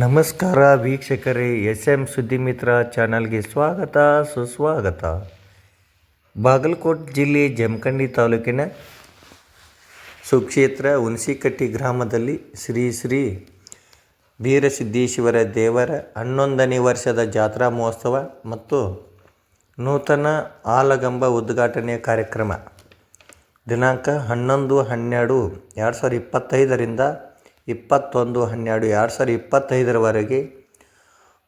ನಮಸ್ಕಾರ ವೀಕ್ಷಕರೇ S M ಸುದ್ದಿಮಿತ್ರ ಚಾನಲ್ಗೆ ಸ್ವಾಗತ, ಸುಸ್ವಾಗತ. ಬಾಗಲಕೋಟೆ ಜಿಲ್ಲೆ ಜಮಖಂಡಿ ತಾಲೂಕಿನ ಸುಕ್ಷೇತ್ರ ಹುಣಸಿಕಟ್ಟಿ ಗ್ರಾಮದಲ್ಲಿ ಶ್ರೀ ಶ್ರೀ ವೀರಸಿದ್ದೇಶ್ವರ ದೇವರ ಹನ್ನೊಂದನೇ ವರ್ಷದ ಜಾತ್ರಾ ಮಹೋತ್ಸವ ಮತ್ತು ನೂತನ ಆಲಗಂಬ ಉದ್ಘಾಟನೆಯ ಕಾರ್ಯಕ್ರಮ. ದಿನಾಂಕ ಹನ್ನೊಂದು ಹನ್ನೆರಡು ಎರಡು ಸಾವಿರದ ಇಪ್ಪತ್ತೈದರಿಂದ ಇಪ್ಪತ್ತೊಂದು, ಹನ್ನೆರಡು, ಎರಡು ಸಾವಿರದ ಇಪ್ಪತ್ತೈದರವರೆಗೆ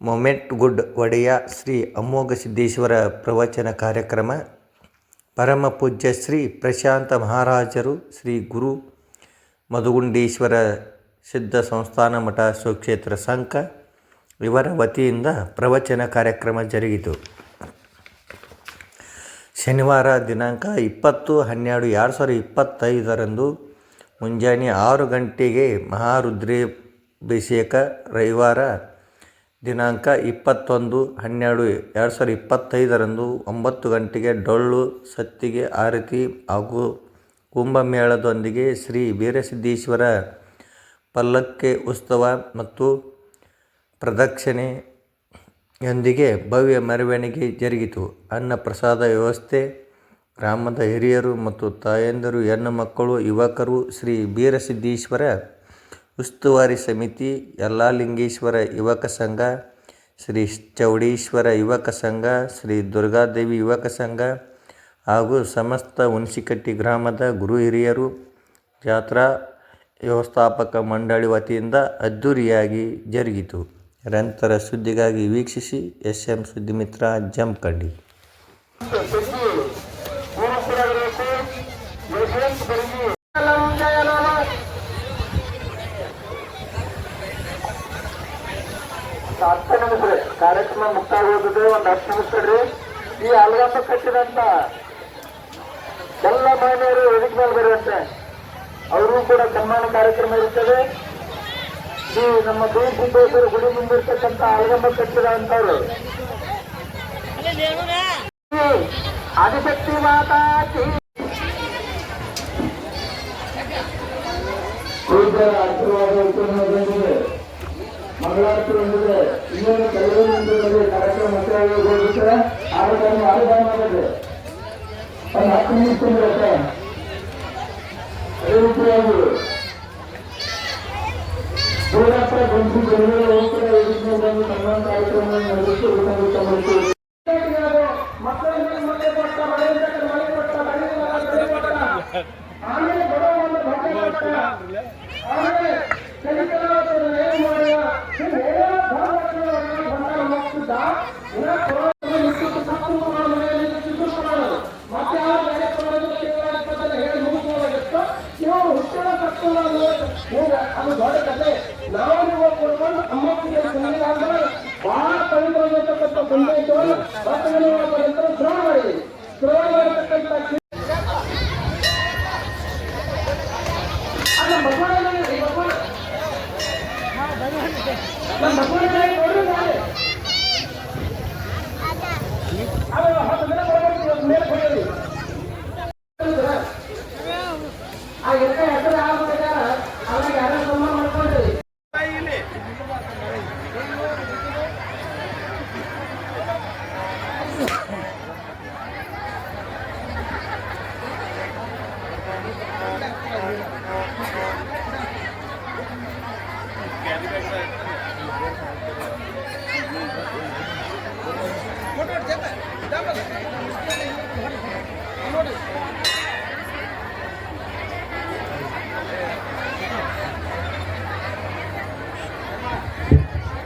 ಮೊಮೆಂಟ್ ಗುಡ್ ಒಡೆಯ ಶ್ರೀ ಅಮೋಘ ಸಿದ್ದೇಶ್ವರ ಪ್ರವಚನ ಕಾರ್ಯಕ್ರಮ, ಪರಮ ಪೂಜ್ಯ ಶ್ರೀ ಪ್ರಶಾಂತ ಮಹಾರಾಜರು ಶ್ರೀ ಗುರು ಮಧುಗುಂಡೇಶ್ವರ ಸಿದ್ಧ ಸಂಸ್ಥಾನ ಮಠ ಸುಕ್ಷೇತ್ರ ಸಂಘ ಇವರ ವತಿಯಿಂದ ಪ್ರವಚನ ಕಾರ್ಯಕ್ರಮ ಜರುಗಿತು. ಶನಿವಾರ ದಿನಾಂಕ ಇಪ್ಪತ್ತು, ಹನ್ನೆರಡು, ಎರಡು ಸಾವಿರದ ಇಪ್ಪತ್ತೈದರಂದು ಮುಂಜಾನೆ ಆರು ಗಂಟೆಗೆ ಮಹಾರುದ್ರಾಭಿಷೇಕ ರವಿವಾರ ದಿನಾಂಕ ಇಪ್ಪತ್ತೊಂದು ಹನ್ನೆರಡು ಎರಡು ಸಾವಿರದ ಇಪ್ಪತ್ತೈದರಂದು ಒಂಬತ್ತು ಗಂಟೆಗೆ ಡೊಳ್ಳು, ಸತ್ತಿಗೆ ಆರತಿ ಹಾಗೂ ಕುಂಭಮೇಳದೊಂದಿಗೆ ಶ್ರೀ ವೀರಸಿದ್ದೇಶ್ವರ ಪಲ್ಲಕ್ಕಿ ಉತ್ಸವ ಮತ್ತು ಪ್ರದಕ್ಷಿಣೆಯೊಂದಿಗೆ ಭವ್ಯ ಮೆರವಣಿಗೆ ಜರುಗಿತು. ಅನ್ನ ಪ್ರಸಾದ ವ್ಯವಸ್ಥೆ ಗ್ರಾಮದ ಹಿರಿಯರು ಮತ್ತು ತಾಯಂದಿರು, ಹೆಣ್ಣು ಮಕ್ಕಳು, ಯುವಕರು ಶ್ರೀ ಬೀರಸಿದ್ದೇಶ್ವರ ಉಸ್ತುವಾರಿ ಸಮಿತಿ, ಯಲ್ಲಾಲಿಂಗೇಶ್ವರ ಯುವಕ ಸಂಘ, ಶ್ರೀ ಚೌಡೇಶ್ವರ ಯುವಕ ಸಂಘ, ಶ್ರೀ ದುರ್ಗಾದೇವಿ ಯುವಕ ಸಂಘ ಹಾಗೂ ಸಮಸ್ತ ಹುಣಸಿಕಟ್ಟಿ ಗ್ರಾಮದ ಗುರು ಹಿರಿಯರು, ಜಾತ್ರಾ ವ್ಯವಸ್ಥಾಪಕ ಮಂಡಳಿ ವತಿಯಿಂದ ಅದ್ಧೂರಿಯಾಗಿ ಜರುಗಿತು. ನಿರಂತರ ಸುದ್ದಿಗಾಗಿ ವೀಕ್ಷಿಸಿ ಎಸ್ ಎಂ ಸುದ್ದಿಮಿತ್ರ ಜಮಖಂಡಿ ಕಾರ್ಯಕ್ರಮ ಮುಕ್ತಾಯ ಹೋಗಿದೆ ಒಂದು ಹತ್ತು ನಿಮಿಷ ಈ ಅಲ್ಗಂಬ ಕಟ್ಟಿದಂತ ಎಲ್ಲ ಮಹಿಳೆಯರು ವೇದಿಕೆ ಮೇಲೆ ಬರುವಂತೆ ಅವರು ಕೂಡ ಸನ್ಮಾನ ಕಾರ್ಯಕ್ರಮ ಇರುತ್ತದೆ. ಈ ನಮ್ಮ ಬೀರ್ ಸಿದ್ದೇಶ್ವರ ಗುಡಿ ಮುಂದಿರ್ತಕ್ಕಂಥ ಕಟ್ಟಿದ ಅಂತವ್ರು ಆದಿಶಕ್ತಿ ಮಾತಾ ಆಶೀರ್ವಾದ ಮಂಗಳಾರತಿ ಹೊಂದಿದೆ ಇನ್ನೊಂದು ಕೆಲವೊಂದು ಕಾರ್ಯಕ್ರಮ ಮುಕ್ತಾಯಗೊಳ್ಳುತ್ತೆ ಆಗ ಆರೋಗ್ಯ ಮಾಡಿದೆ ಒಂದು ಹತ್ತು ನಿಮಿಷ ಇರುತ್ತೆ ಅದೇ ರೀತಿಯಾಗಿ ಸೂರ್ಯಾಸ್ತ್ರ ಗುಂಪು ಬೆಂಗಳೂರು ಹೋಗ್ತಾರೆ ಬಂದು ಸನ್ಮಾನ ಕಾರ್ಯಕ್ರಮ ನಡೆಸಿ ಊಟ ಮಾಡ್ತೀವಿ ಆಮೇಲೆ ಮನೆ ಏನು ಮನೆಯಿಂದ ಅದು ದೊಡ್ಡ ಕತೆ. ನಾವು ನೀವು ಕೊಡ್ಕೊಂಡು ಅಮ್ಮತ್ತಿಗೆ ಸುಮ್ಮನೆ ಬಹಳ ಪವಿತ್ರವಾಗಿರ್ತಕ್ಕಂಥ ಸಂದೇಶವನ್ನು ಭಕ್ತಗಣಗಳ ಪರ್ಯಂತರ ಶ್ರವಣ ಮಾಡಿದೆ ಶ್ರವಣ ಮಾಡಿರ್ತಕ್ಕಂಥ ನಮ್ಮ ಭಗವಾನ ನೋಡ್ರಿ ನಾಳೆ ಅದು ಹತ್ತು ದಿನ ಬರ್ಬೇಕು ಇವತ್ತು ಮೇಲೆ ಕೊಡೋದು ಆ ಎಕ್ಕ ಹೆಸರು ಆಗ್ಬೇಕಾದ್ರೆ ಅವ್ರಿಗೆ ಯಾರು ಸನ್ಮಾನ ಮಾಡ್ಕೊಂಡ್ರಿ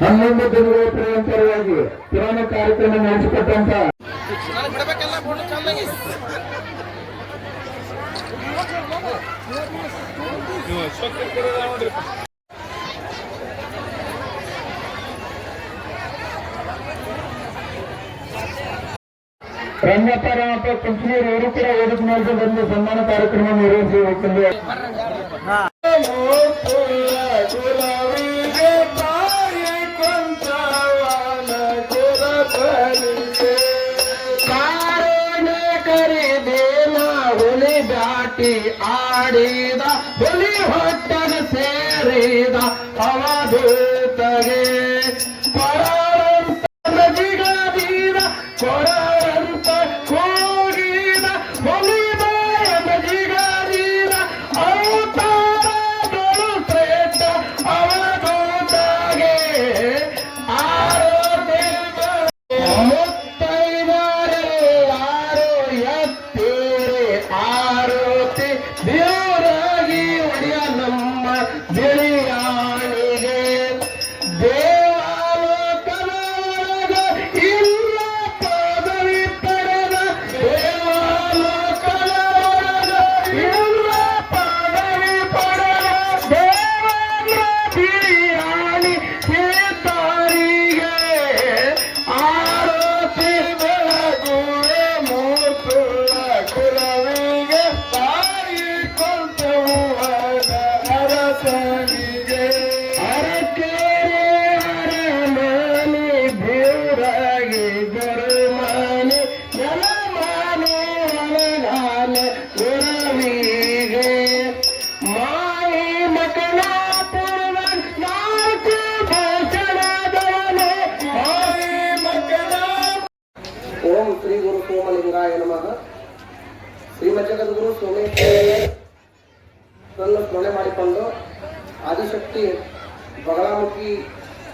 ಹನ್ನೊಂದು ದಿನಗಳ ಪ್ರಿಯಂಕರವಾಗಿ ಪುರಾಣ ಕಾರ್ಯಕ್ರಮ ನಡೆಸಿಕೊಟ್ಟಂತ ರಂಗಪ್ಪ ರಾಮಪ್ಪ ಕುಂಚನೂರು ಇವರು ಕೂಡ ವೇದಿಕೆ ಮೇಲೆ ಬಂದು ಸನ್ಮಾನ ಕಾರ್ಯಕ್ರಮ ನಿರ್ವಹಿಸಿ ಬ್ಯಾಟಿ ಆಡಿದ ಹುಲಿ ಹೊಟ್ಟನ ಸೇರಿದ ಅವಧೂತ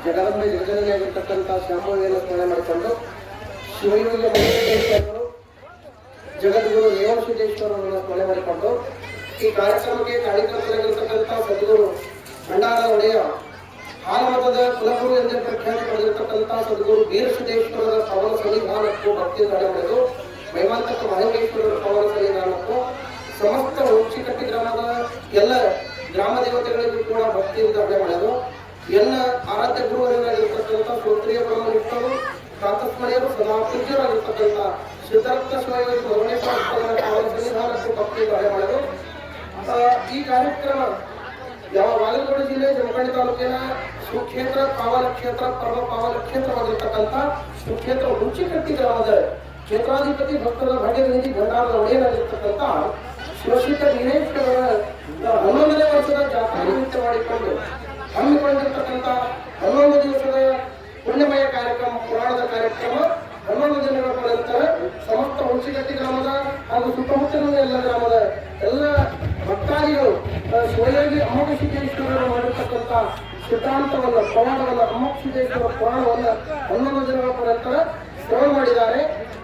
ಜಗದಂಬೆ ಯೋಜನೆಯಾಗಿರ್ತಕ್ಕಂಥ ಶಾಂಭವಿಯನ್ನು ಸ್ಮರಣೆ ಮಾಡಿಕೊಂಡು ಶಿವಯೋಗಿ ಮಹೇಶ್ವರರು ಜಗದ್ಗುರು ರೇವಣಸಿದ್ದೇಶ್ವರರನ್ನು ಸ್ಮರಣೆ ಮಾಡಿಕೊಂಡು ಈ ಕಾರ್ಯಕ್ರಮಕ್ಕೆ ಕಾರ್ಯಕರ್ತರಾಗಿರ್ತಕ್ಕಂಥ ಸದ್ಗುರು ಭಂಡಾರ ಒಡೆಯ ಹಾಲಮತದ ಕುಲಗುರು ಎಂದೇ ಪ್ರಖ್ಯಾತಿ ಪಡೆದಿರತಕ್ಕಂಥ ಸದ್ಗುರು ವೀರಸಿದ್ದೇಶ್ವರರ ಪವನ ಸನ್ನಿಧಾನಕ್ಕೂ ಭಕ್ತಿ ನಡೆಯುವುದು ಮೈಮಾಂತಕ ಮಹೇಶ್ವರರ ಪವನ ಸನ್ನಿಧಾನಕ್ಕೂ ಸಮಸ್ತ ಹುಚ್ಚಿಕಟ್ಟಿ ಗ್ರಾಮದ ಎಲ್ಲ ಗ್ರಾಮ ದೇವತೆಗಳಿಗೂ ಕೂಡ ಭಕ್ತಿಯಿಂದ ಅಡೆ ಮಾಡೋದು ಎಲ್ಲ ಆರಾಧ್ಯ ಗುರುವರಾಗಿರ್ತಕ್ಕಂಥ ಶ್ರೋತ್ರಿಯ ಬ್ರಹ್ಮನಿಷ್ಠರು ಪ್ರಾತಸ್ಮರಣೀಯರು ಸದಾ ಪೂಜ್ಯರಾಗಿರ್ತಕ್ಕಂಥ ಸಿದ್ಧಾರ್ಥ ಸ್ವಾಮಿ ಭುವನೇಶ್ವರ ಪವನ ಸನ್ನಿಧಾನಕ್ಕೂ ಮಾಡೋದು. ಈ ಕಾರ್ಯಕ್ರಮ ಯಾವ ಬಾಗಲಕೋಟೆ ಜಿಲ್ಲೆ ಜಮಖಂಡಿ ತಾಲೂಕಿನ ಸುಕ್ಷೇತ್ರ ಪಾವನ ಕ್ಷೇತ್ರ ಪರ್ವ ಪಾವನ ಕ್ಷೇತ್ರವಾಗಿರ್ತಕ್ಕಂಥ ಸುಕ್ಷೇತ್ರ ಹುಂಚಿಕಟ್ಟಿ ಗ್ರಾಮದ ಕ್ಷೇತ್ರಾಧಿಪತಿ ಭಕ್ತರ ಭಾಗ್ಯನಿಧಿ ಭಂಡಾರದ ಒಡೆಯನಾಗಿರ್ತಕ್ಕಂಥ ಶಿವಶಿಖ ವೀರೇಶ್ವರರ ಹನ್ನೊಂದನೇ ವರ್ಷದ ಜಾತ್ರಾ ನಿಮಿತ್ತ ಮಾಡಿಕೊಂಡು ಹಮ್ಮಿಕೊಂಡಿರ್ತಕ್ಕಂಥ ಹನ್ನೊಂದು ದಿವಸದ ಪುಣ್ಯಮಯ ಕಾರ್ಯಕ್ರಮ, ಪುರಾಣದ ಕಾರ್ಯಕ್ರಮ. ಹನ್ನೊಂದು ದಿನಗಳ ನಂತರ ಸಮಸ್ತ ಹುಣಸಿಗಟ್ಟಿ ಗ್ರಾಮದ ಹಾಗೂ ಸುತ್ತಮುತ್ತಲಿನ ಎಲ್ಲ ಗ್ರಾಮದ ಎಲ್ಲ ಭಕ್ತಾದಿಗಳು ಸ್ವಯಾಗಿ ಶಿವಯೋಗಿ ಅಮ್ಮಕಸಿದ್ದೇಶ್ವರರು ಮಾಡಿರ್ತಕ್ಕಂಥ ಸಿದ್ಧಾಂತವನ್ನ ಪವಾಡವನ್ನ ಅಮ್ಮಕಸಿದ್ದೇಶ್ವರ ಪುರಾಣವನ್ನ ಹನ್ನೊಂದು ದಿನಗಳ ನಂತರ ಶ್ರವಣ ಮಾಡಿದ್ದಾರೆ.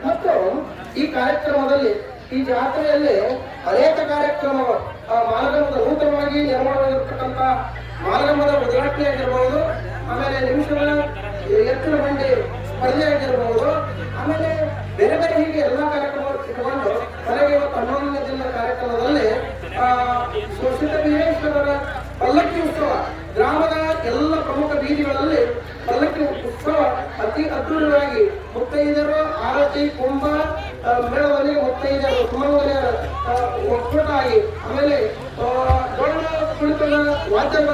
ಮತ್ತು ಈ ಕಾರ್ಯಕ್ರಮದಲ್ಲಿ, ಈ ಜಾತ್ರೆಯಲ್ಲಿ ಅನೇಕ ಕಾರ್ಯಕ್ರಮಗಳು, ಆ ಮಾರ್ಗದ ನೂತನವಾಗಿ ನಿರ್ಮಾಣವಾಗಿರ್ತಕ್ಕಂಥ ಮಾನಗಮದ ಉದ್ಘಾಟನೆ ಆಗಿರಬಹುದು ಆಮೇಲೆ ನಿಮಿಷದ ಎತ್ತರ ಬಂಡಿ ಸ್ಪರ್ಧೆ ಆಗಿರಬಹುದು ಆಮೇಲೆ ಬೇರೆ ಬೇರೆ ಹೀಗೆ ಎಲ್ಲಾ ಕಾರ್ಯಕ್ರಮಗಳು ಇಟ್ಟುಕೊಂಡು ಕೊನೆಗೆ ಇವತ್ತು ಹನ್ನೊಂದನೇ ದಿನದ ಕಾರ್ಯಕ್ರಮದಲ್ಲಿ, ಆ ಶೋಷಿತ ವೀರೇಶ್ವರರ ಪಲ್ಲಕ್ಕಿ ಉತ್ಸವ, ಗ್ರಾಮದ ಎಲ್ಲ ಪ್ರಮುಖ ಬೀದಿಗಳಲ್ಲಿ ಪಲ್ಲಕ್ಕಿ ಉತ್ಸವ ಅತಿ ಅದ್ಭುತವಾಗಿ ಮುತ್ತೈದರು ಆರತಿ, ಕುಂಭ ಮೇಳದಲ್ಲಿ ಮುತ್ತೈದರು ಸುಮಂಗಲಿಯರ ಒಕ್ಕೂಟಾಗಿ ಆಮೇಲೆ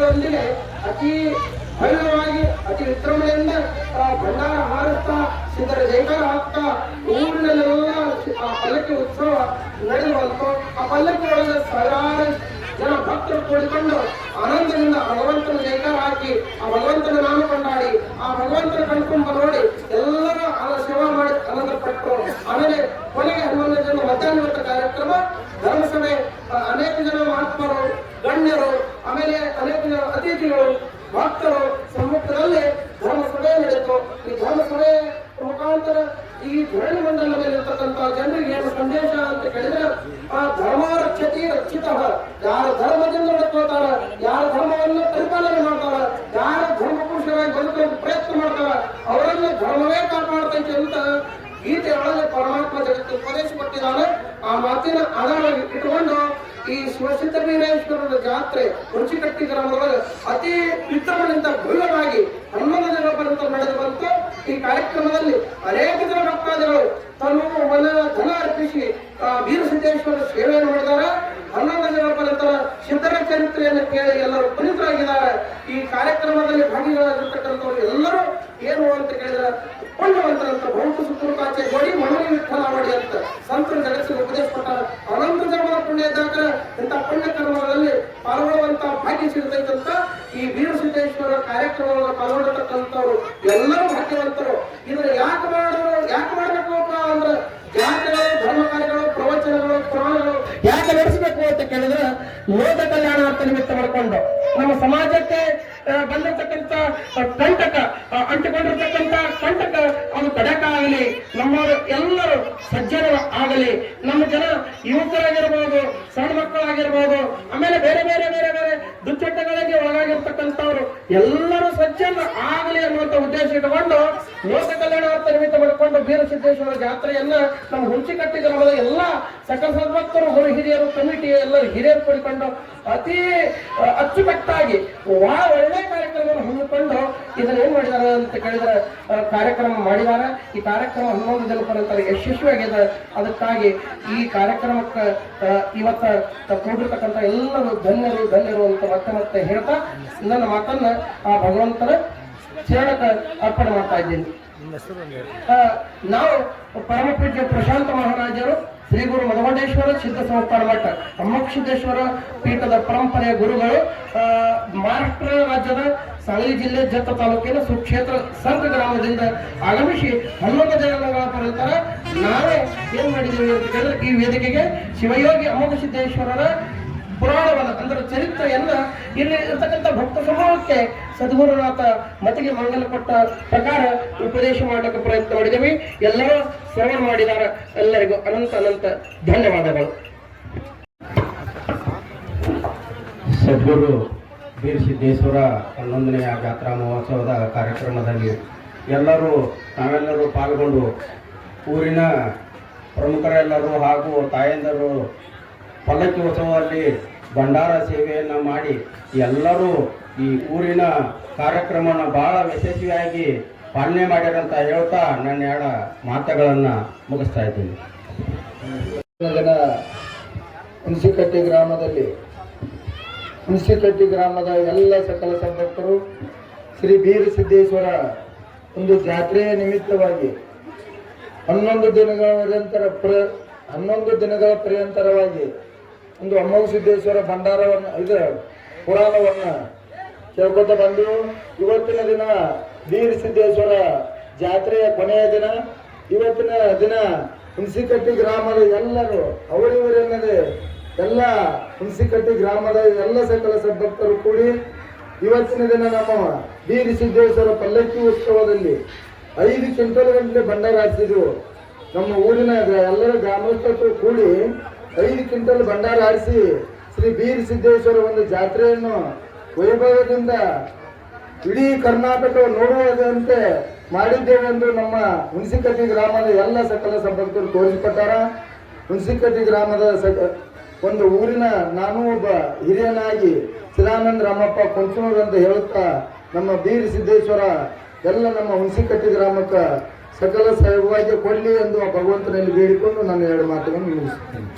ವಾದ್ಯಗಳೊಂದಿಗೆ ಅತಿ ಭವ್ಯವಾಗಿ ಅತಿ ವಿಜೃಂಭಣೆಯಿಂದ ಭಂಡಾರ ಹಾರುತ್ತಾ, ಸಿದ್ಧರ ಜೈಕಾರ ಹಾಕ್ತಾ ಊರಿನಲ್ಲೆಲ್ಲ ಆ ಪಲ್ಲಕ್ಕಿ ಉತ್ಸವ ನಡೆದು ಬಂತು. ಆ ಪಲ್ಲಕ್ಕಿ ಒಳಗೆ ಸಾವಿರಾರು ಜನ ಭಕ್ತರು ಕೂಡಿಕೊಂಡು ಆನಂದದಿಂದ ಭಗವಂತನ ಜೈಕಾರ ಆ ಭಗವಂತನ ನಾಮ ಕೊಂಡಾಡಿ ಆ ಭಗವಂತನ ಕಣ್ಕೊಂಬ ನೋಡಿ ಎಲ್ಲರೂ ಆ ಸೇವಾ ಮಾಡಿ ಆನಂದ ಪಟ್ಟರು ಆಮೇಲೆ ಕೊನೆಗೆ ಹನ್ನೊಂದು ಜನ ಮಧ್ಯಾಹ್ನ ಹೊತ್ತ ಕಾರ್ಯಕ್ರಮ ಧರ್ಮಸಭೆ ಆ, ಅನೇಕ ಜನ ಮಹಾತ್ಮರು ಗಣ್ಯರು ಆಮೇಲೆ ಅನೇಕ ಜನ ಅತಿಥಿಗಳು ಭಕ್ತರು ಸಮ್ಮುಖದಲ್ಲಿ ಧರ್ಮಸಭೆ ನಡೆಯಿತು ಈ ಧರ್ಮಸಭೆ ಮುಖಾಂತರ ಈ ಧರಣಿ ಮಂಡಲ ಮೇಲೆ ಇರತಕ್ಕಂತಹ ಜನರಿಗೆ ಏನು ಸಂದೇಶ ಅಂತ ಕೇಳಿದ್ರೆ, ಆ ಧರ್ಮ ರಕ್ಷತಿ ರಕ್ಷಿತ ಯಾರ ಧರ್ಮದಿಂದ ನಡ್ಕೋತಾರ, ಯಾರ ಧರ್ಮವನ್ನು ಪರಿಪಾಲನೆ ಮಾಡ್ತಾರ, ಯಾರ ಧರ್ಮ ಪುರುಷರಾಗಿ ಬದುಕಲು ಪ್ರಯತ್ನ ಮಾಡ್ತಾರ, ಅವರನ್ನು ಧರ್ಮವೇ ಕಾಪಾಡ್ತೈತೆ ಅಂತ ಗೀತೆ ಒಳಗೆ ಪರಮಾತ್ಮ ಜಗತ್ತು ಉಪದೇಶ ಕೊಟ್ಟಿದ್ದಾನೆ. ಆ ಮಾತಿನ ಆಧಾರವಾಗಿ ಇಟ್ಟುಕೊಂಡು ಈ ಶಿವಸಿದ್ಧ ವೀರೇಶ್ವರರ ಜಾತ್ರೆ ರುಚಿಕಟ್ಟಿ ಗ್ರಾಮದೊಳಗೆ ಅತಿ ವಿಜೃಂಭಣೆಯಿಂದ ಭವ್ಯವಾಗಿ ಹನ್ನೊಂದು ದಿನ ಪರ್ಯಂತ ನಡೆದು ಬಂತು ಈ ಕಾರ್ಯಕ್ರಮದಲ್ಲಿ ಅನೇಕ ಜನ ಭಕ್ತಾದಿಗಳು ತಮ್ಮ ಮನ ಧನ ಅರ್ಪಿಸಿ ವೀರಸಿದ್ದೇಶ್ವರ ಸೇವೆಯನ್ನು ಮಾಡಿದ್ದಾರೆ ಹನ್ನೊಂದು ಜನ ಪರ್ಯಂತ ಸಿದ್ಧರ ಚರಿತ್ರೆಯನ್ನು ಕೇಳಿ ಎಲ್ಲರೂ ಪುನೀತರಾಗಿದ್ದಾರೆ. ಈ ಕಾರ್ಯಕ್ರಮದಲ್ಲಿ ಭಾಗಿಗಳಾಗಿರ್ತಕ್ಕಂಥವ್ರು ಎಲ್ಲರೂ ಏನು ಅಂತ ಕೇಳಿದ್ರೆ ಪುಣ್ಯವಂತರಂತ ಬಹುತು ಕಾಚೆ ಜೋಡಿ ಮನವಿ ವಿಠಲ ಮಾಡಿ ಅಂತ ಸಂತರು ಜಗತ್ತಿಗೆ ಉಪದೇಶ ಕೊಟ್ಟಾರ. ಅನಂತ ಜನ್ಮದ ಪುಣ್ಯ ಇದ್ದಾಗ ಇಂಥ ಪುಣ್ಯ ಕರ್ಮಗಳಲ್ಲಿ ಪಾಲ್ಗೊಳ್ಳುವಂತ ಭಾಗ್ಯ ಸಿಗ್ತೈತಂತ ಈ ವೀರಸಿದ್ದೇಶ್ವರ ಕಾರ್ಯಕ್ರಮವನ್ನು ಎಲ್ಲರೂ ನಡೆಸಬೇಕು ಮಾಡಿಕೊಂಡು ನಮ್ಮ ಸಮಾಜಕ್ಕೆ ಬಂದಿರತಕ್ಕಂತ ಕಂಟಕ ಅಂಟಿಕೊಂಡಿರ್ತಕ್ಕಂತ ಕಂಟಕ ಅದು ಆಗಲಿ ನಮ್ಮವರು ಎಲ್ಲರೂ ಸಜ್ಜನ ಆಗಲಿ. ನಮ್ಮ ಜನ ಯುವಕರಾಗಿರ್ಬೋದು, ಸಣ್ಣ ಮಕ್ಕಳಾಗಿರ್ಬೋದು, ಆಮೇಲೆ ಬೇರೆ ಬೇರೆ ಬೇರೆ ಬೇರೆ ದುಶ್ಚಟಗಳಿಗೆ ಒಳಗಾಗಿರ್ತಕ್ಕಂಥವ್ರು ಎಲ್ಲರೂ ಸಜ್ಜನ ಆಗಲಿ ಅನ್ನುವಂತ ಉದ್ದೇಶ ಇಟ್ಟುಕೊಂಡು ಲೋಕ ಕಲ್ಯಾಣಾರ್ಥ ನಿಮಿತ್ತ ಸಿದ್ದೇಶ್ವರ ಬೀರಸಿದ್ದೇಶ್ವರ ಜಾತ್ರೆಯನ್ನ ನಮ್ಮ ಹುಂಚಿಕಟ್ಟಿ ಗ್ರಾಮದ ಎಲ್ಲ ಸಕಲ ಸದ್ಭಕ್ತರು ಗುರು ಹಿರಿಯರು ಕಮಿಟಿ ಎಲ್ಲರೂ ಹಿರಿಯರು ಕೂಡಿಕೊಂಡು ಅತಿ ಅಚ್ಚುಕಟ್ಟಾಗಿ ವಾ ಒಳ್ಳೆ ಕಾರ್ಯಕ್ರಮವನ್ನು ಹಮ್ಮಿಕೊಂಡು ಇದನ್ನ ಏನ್ ಮಾಡಿದಾರೆ ಅಂತ ಕೇಳಿದ್ರೆ ಕಾರ್ಯಕ್ರಮ ಮಾಡಿದಾರ. ಈ ಕಾರ್ಯಕ್ರಮ ಹನ್ನೊಂದು ಪರ್ಯಂತ ಯಶಸ್ವಿಯಾಗಿದೆ. ಅದಕ್ಕಾಗಿ ಈ ಕಾರ್ಯಕ್ರಮಕ್ಕೆ ಇವತ್ತ ಕೂಡಿರ್ತಕ್ಕಂಥ ಎಲ್ಲರೂ ಧನ್ಯರು ಧನ್ಯರು ಅಂತ ಮತ್ತೆ ಮತ್ತೆ ಹೇಳ್ತಾ ನನ್ನ ಮಾತನ್ನ ಆ ಭಗವಂತನ ಚರಣಕ್ಕೆ ಅರ್ಪಣೆ ಮಾಡ್ತಾ ಇದ್ದೀನಿ. ನಾವು ಪರಮಪೂಜ್ಯ ಪ್ರಶಾಂತ ಮಹಾರಾಜರು ಶ್ರೀ ಗುರು ಮಧುಮಂಡೇಶ್ವರ ಸಿದ್ಧ ಸಂಸ್ಥಾನ ಮಠ ಅಮ್ಮಕ್ಷಿದ್ದೇಶ್ವರ ಪೀಠದ ಪರಂಪರೆಯ ಗುರುಗಳು ಮಹಾರಾಷ್ಟ್ರ ರಾಜ್ಯದ ಸಾಂಗ್ಲಿ ಜಿಲ್ಲೆ ಜತ್ತ ತಾಲೂಕಿನ ಸುಕ್ಷೇತ್ರ ಸಂತ ಗ್ರಾಮದಿಂದ ಆಗಮಿಸಿ ಹನ್ನೊಂದು ದಿನಗಳ ಪರಂತರ ನಾವೇ ಏನ್ ಮಾಡಿದ್ದೀವಿ ಅಂತ ಕೇಳಿದ್ರೆ ಈ ವೇದಿಕೆಗೆ ಶಿವಯೋಗಿ ಅಮ್ಮಕ್ಷಿದ್ದೇಶ್ವರರ ಸಿದ್ದೇಶ್ವರರ ಪುರಾಣವನ್ನ ಅಂದ್ರೆ ಚರಿತ್ರೆಯನ್ನ ಇಲ್ಲಿ ಇರ್ತಕ್ಕಂಥ ಭಕ್ತ ಸಮೂಹಕ್ಕೆ ಸದ್ಗುರುನಾಥ ಮತಿಗೆ ಮಂಗಲ ಕೊಟ್ಟ ಪ್ರಕಾರ ಉಪದೇಶ ಮಾಡಲಿಕ್ಕೆ ಪ್ರಯತ್ನ ಮಾಡಿದ್ದೀವಿ ಎಲ್ಲರೂ ಶ್ರವಣ ಮಾಡಿದಾರ ಎಲ್ಲರಿಗೂ ಅನಂತ ಅನಂತ ಧನ್ಯವಾದಗಳು. ಸದ್ಗುರು ಬೀರಸಿದ್ದೇಶ್ವರ ಹನ್ನೊಂದನೆಯ ಜಾತ್ರಾ ಮಹೋತ್ಸವದ ಕಾರ್ಯಕ್ರಮದಲ್ಲಿ ಎಲ್ಲರೂ ನಾವೆಲ್ಲರೂ ಪಾಲ್ಗೊಂಡು ಊರಿನ ಪ್ರಮುಖರೆಲ್ಲರೂ ಹಾಗೂ ತಾಯಂದರು ಪಲ್ಲಕ್ಕಿ ಉತ್ಸವದಲ್ಲಿ ಭಂಡಾರ ಸೇವೆಯನ್ನು ಮಾಡಿ ಎಲ್ಲರೂ ಈ ಊರಿನ ಕಾರ್ಯಕ್ರಮನ ಬಹಳ ಯಶಸ್ವಿಯಾಗಿ ಪಾಲನೆ ಮಾಡ್ಯಾರಂತ ಹೇಳ್ತಾ ನನ್ನ ಎರಡ ಮಾತುಗಳನ್ನು ಮುಗಿಸ್ತಾ ಇದ್ದೀನಿ. ದಿನ ಹುಣಸಿಕಟ್ಟಿ ಗ್ರಾಮದಲ್ಲಿ ಹುಣಸಿಕಟ್ಟಿ ಗ್ರಾಮದ ಎಲ್ಲ ಸಕಲ ಸಂಭಕ್ತರು ಶ್ರೀ ಬೀರಸಿದ್ದೇಶ್ವರ ಒಂದು ಜಾತ್ರೆಯ ನಿಮಿತ್ತವಾಗಿ ಹನ್ನೊಂದು ದಿನಗಳ ನಿರಂತರ ಪ್ರ, ಹನ್ನೊಂದು ದಿನಗಳ ಪರ್ಯಂತರವಾಗಿ ಒಂದು ಅಮ್ಮವ ಸಿದ್ದೇಶ್ವರ ಭಂಡಾರವನ್ನು ಇದರ ಪುರಾಣವನ್ನು ಕೇಳ್ಕೊತ ಬಂದು ಇವತ್ತಿನ ದಿನ ವೀರ ಸಿದ್ದೇಶ್ವರ ಜಾತ್ರೆಯ ಕೊನೆಯ ದಿನ, ಇವತ್ತಿನ ದಿನ ಹುಣಸಿಕಟ್ಟಿ ಗ್ರಾಮದ ಎಲ್ಲರೂ ಅವರಿವರೆನ್ನದೆ ಎಲ್ಲ ಹುಣಸಿಕಟ್ಟಿ ಗ್ರಾಮದ ಎಲ್ಲ ಸಕಲ ಸದ್ಭಕ್ತರು ಕೂಡಿ ಇವತ್ತಿನ ದಿನ ನಮ್ಮ ವೀರ ಸಿದ್ದೇಶ್ವರ ಪಲ್ಲಕ್ಕಿ ಉತ್ಸವದಲ್ಲಿ ಐದು ಕ್ವಿಂಟಲ್ ಗಂಟಲೆ ಭಂಡಾರ ಹಾರಿಸಿದ್ರು. ನಮ್ಮ ಊರಿನ ಎಲ್ಲರ ಗ್ರಾಮಸ್ಥರು ಕೂಡಿ ಐದು ಕ್ವಿಂಟಲ್ ಭಂಡಾರ ಹಾರಿಸಿ ಶ್ರೀ ಬೀರ್ ಸಿದ್ದೇಶ್ವರ ಒಂದು ಜಾತ್ರೆಯನ್ನು ವೈಭವದಿಂದ ಇಡೀ ಕರ್ನಾಟಕ ನೋಡುವುದಂತೆ ಮಾಡಿದ್ದೇವೆ ಎಂದು ನಮ್ಮ ಹುಣಸಿಕಟ್ಟಿ ಗ್ರಾಮದ ಎಲ್ಲ ಸಕಲ ಸಂಪರ್ಕರು ತೋರಿಸಿಕೊಟ್ಟಾರ. ಹುಣಸಿಕಟ್ಟಿ ಗ್ರಾಮದ ಒಂದು ಊರಿನ ನಾನು ಒಬ್ಬ ಹಿರಿಯನಾಗಿ ಚಿದಾನಂದ ರಾಮಪ್ಪ ಕೊಂಚನೂರು ಅಂತ ಹೇಳುತ್ತಾ ನಮ್ಮ ಬೀರ್ ಸಿದ್ದೇಶ್ವರ ಎಲ್ಲ ನಮ್ಮ ಹುಣಸಿಕಟ್ಟಿ ಗ್ರಾಮಕ್ಕೆ ಸಕಲ ಸಹಭಾಗ್ಯ ಕೊಡಲಿ ಎಂದು ಆ ಭಗವಂತನಲ್ಲಿ ಬೇಡಿಕೊಂಡು ನಾನು ಎರಡು ಮಾತುಗಳನ್ನು ಮುಗಿಸುತ್ತೇನೆ.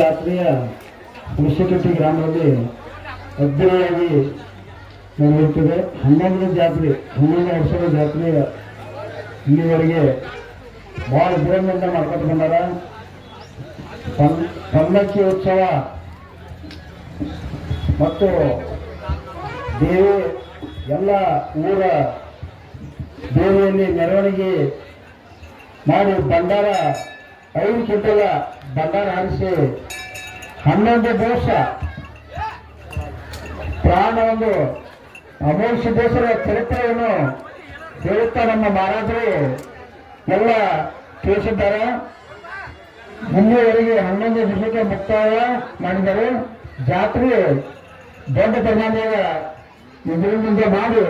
ಜಾತ್ರೆಯ ಹುಣಸಿಕಟ್ಟಿ ಗ್ರಾಮದಲ್ಲಿ ಅದ್ದೂರಿಯಾಗಿ ನಡೆಯುತ್ತದೆ ಹನ್ನೊಂದನೇ ಜಾತ್ರೆ ಹನ್ನೊಂದು ವರ್ಷದ ಜಾತ್ರೆ ಇಲ್ಲಿವರೆಗೆ ಭಾಳ ವಿಜೃಂಭಣೆಯಿಂದ ಮಾಡ್ಕೊಂಡು ಬಂದಾರ. ಪಲ್- ಪಲ್ಲಕ್ಕಿ ಉತ್ಸವ ಮತ್ತು ದೇವಿ, ಎಲ್ಲ ಊರ ದೇವಿಯಲ್ಲಿ ಮೆರವಣಿಗೆ ಮಾಡಿ ಬಂಡಾರ, ಐದು ಕ್ವಿಂಟಲ ಭಂಡಾರ ಹಾರಿಸಿ ಹನ್ನೊಂದು ದಿವಸ ಪ್ರಾಣ ಒಂದು ಅಮೋಲ್ ಸಿದ್ದೇಶ್ವರ ಚರಿತ್ರೆಯನ್ನು ಹೇಳುತ್ತಾ ನಮ್ಮ ಮಹಾರಾಜರು ಎಲ್ಲ ತಿಳಿಸಿದ್ದಾರೆ ಇಲ್ಲಿವರೆಗೆ ಹನ್ನೊಂದು ದಿವಸಕ್ಕೆ ಮುಕ್ತಾಯ ಮಾಡಿದರು. ಜಾತ್ರೆ ದೊಡ್ಡ ಪ್ರಮಾಣದ ಇದರಿಂದ ಮಾಡಿ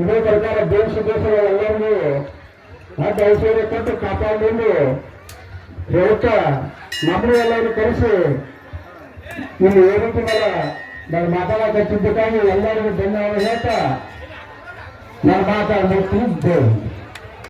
ಇದೇ ಪ್ರಕಾರ ದೇಶ ಸಿದ್ದೇಶ್ವರ ಎಲ್ಲರಿಗೂ ಮತ್ತೆ ಐಶ್ವರ್ಯ ಕೊಟ್ಟು ಕಾಪಾಡಿಕೊಂಡು ಹೇಳ್ತಾ ನಮ್ಮನ್ನು ಎಲ್ಲರೂ ಕರೆಸಿ ಇಲ್ಲಿ ಏನಂತ ನಾನು ಮಾತಾಡಕ್ಕೆ ಹಚ್ಚಿದ್ದಕ್ಕಾಗಿ ಎಲ್ಲರಿಗೂ ಧನ್ಯವಾದ ಹೇಳ್ತಾ. ನಾನು ಮಾತಾಡ್ಬೇಕು